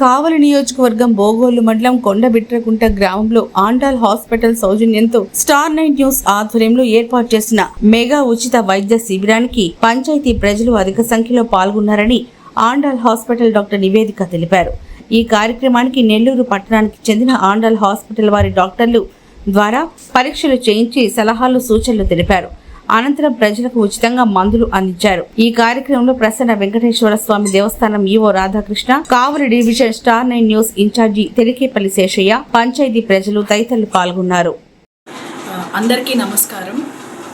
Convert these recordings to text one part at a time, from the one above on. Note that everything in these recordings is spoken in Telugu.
కావలి నియోజకవర్గం బోగోలు మండలం కొండబిట్రకుంట గ్రామంలో ఆండాల్ హాస్పిటల్ సౌజన్యంతో స్టార్ నైన్ న్యూస్ ఆధ్వర్యంలో ఏర్పాటు చేసిన మెగా ఉచిత వైద్య శిబిరానికి పంచాయతీ ప్రజలు అధిక సంఖ్యలో పాల్గొన్నారని ఆండాల్ హాస్పిటల్ డాక్టర్ నివేదిక తెలిపారు. ఈ కార్యక్రమానికి నెల్లూరు పట్టణానికి చెందిన ఆండాల్ హాస్పిటల్ వారి డాక్టర్లు ద్వారా పరీక్షలు చేయించి సలహాలు సూచనలు తెలిపారు. అనంతరం ప్రజలకు ఉచితంగా మందులు అందించారు. ఈ కార్యక్రమంలో ప్రసన్న వెంకటేశ్వర స్వామి దేవస్థానం EO Radhakrishna Kavali division star nine news in charge Telikepalli Seshaiah panchayat ప్రజలు తదితరులు పాల్గొన్నారు. అందరికీ నమస్కారం.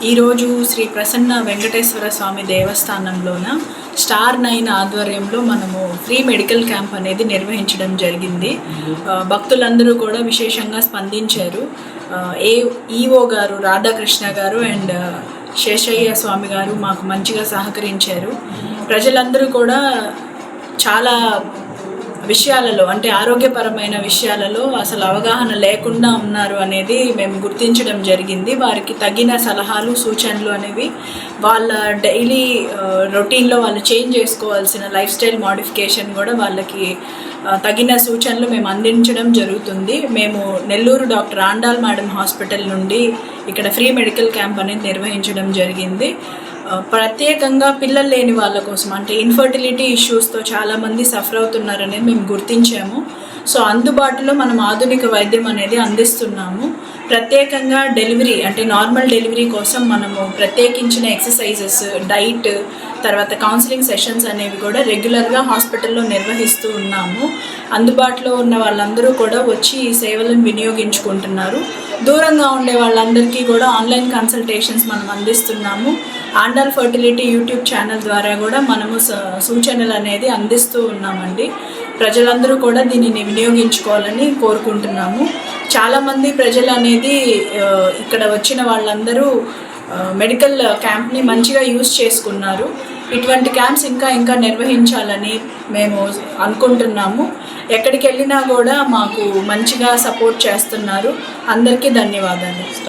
ఈరోజు శ్రీ ప్రసన్న వెంకటేశ్వర స్వామి దేవస్థానంలోన స్టార్ నైన్ ఆధ్వర్యంలో మనము ఫ్రీ మెడికల్ క్యాంప్ అనేది నిర్వహించడం జరిగింది. భక్తులందరూ కూడా విశేషంగా స్పందించారు. ఏ ఈఓ గారు రాధాకృష్ణ గారు అండ్ శేషయ్య స్వామి గారు మాకు మంచిగా సహకరించారు. ప్రజలందరూ కూడా చాలా విషయాలలో అంటే ఆరోగ్యపరమైన విషయాలలో అసలు అవగాహన లేకుండా ఉన్నారు అనేది మేము గుర్తించడం జరిగింది. వారికి తగిన సలహాలు సూచనలు అనేవి వాళ్ళ డైలీ రొటీన్లో వాళ్ళు చేంజ్ చేసుకోవాల్సిన లైఫ్ స్టైల్ మోడిఫికేషన్ కూడా వాళ్ళకి తగిన సూచనలు మేము అందించడం జరుగుతుంది. మేము Nellore doctor Andal madam hospital నుండి ఇక్కడ ఫ్రీ మెడికల్ క్యాంప్ అనేది నిర్వహించడం జరిగింది. ప్రత్యేకంగా పిల్లలు లేని వాళ్ళ కోసం అంటే ఇన్ఫర్టిలిటీ ఇష్యూస్తో చాలామంది సఫర్ అవుతున్నారనేది మేము గుర్తించాము. సో అందుబాటులో మనం ఆధునిక వైద్యం అనేది అందిస్తున్నాము. ప్రత్యేకంగా డెలివరీ అంటే నార్మల్ డెలివరీ కోసం మనము ప్రత్యేకించిన ఎక్సర్సైజెస్ డైట్ తర్వాత కౌన్సిలింగ్ సెషన్స్ అనేవి కూడా రెగ్యులర్గా హాస్పిటల్లో నిర్వహిస్తూ ఉన్నాము. అందుబాటులో ఉన్న వాళ్ళందరూ కూడా వచ్చి ఈ సేవలను వినియోగించుకుంటున్నారు. దూరంగా ఉండే వాళ్ళందరికీ కూడా ఆన్లైన్ కన్సల్టేషన్స్ మనం అందిస్తున్నాము. ఆండల్ ఫర్టిలిటీ యూట్యూబ్ ఛానల్ ద్వారా కూడా మనము స- సూచనలు అనేది అందిస్తూ ఉన్నామండి. ప్రజలందరూ కూడా దీనిని వినియోగించుకోవాలని కోరుకుంటున్నాము. చాలామంది ప్రజలు అనేది ఇక్కడ వచ్చిన వాళ్ళందరూ మెడికల్ క్యాంప్ని మంచిగా యూజ్ చేసుకున్నారు. ఇటువంటి క్యాంప్స్ ఇంకా ఇంకా నిర్వహించాలని మేము అనుకుంటున్నాము. ఎక్కడికి వెళ్ళినా కూడా మాకు మంచిగా సపోర్ట్ చేస్తున్నారు. అందరికీ ధన్యవాదాలు.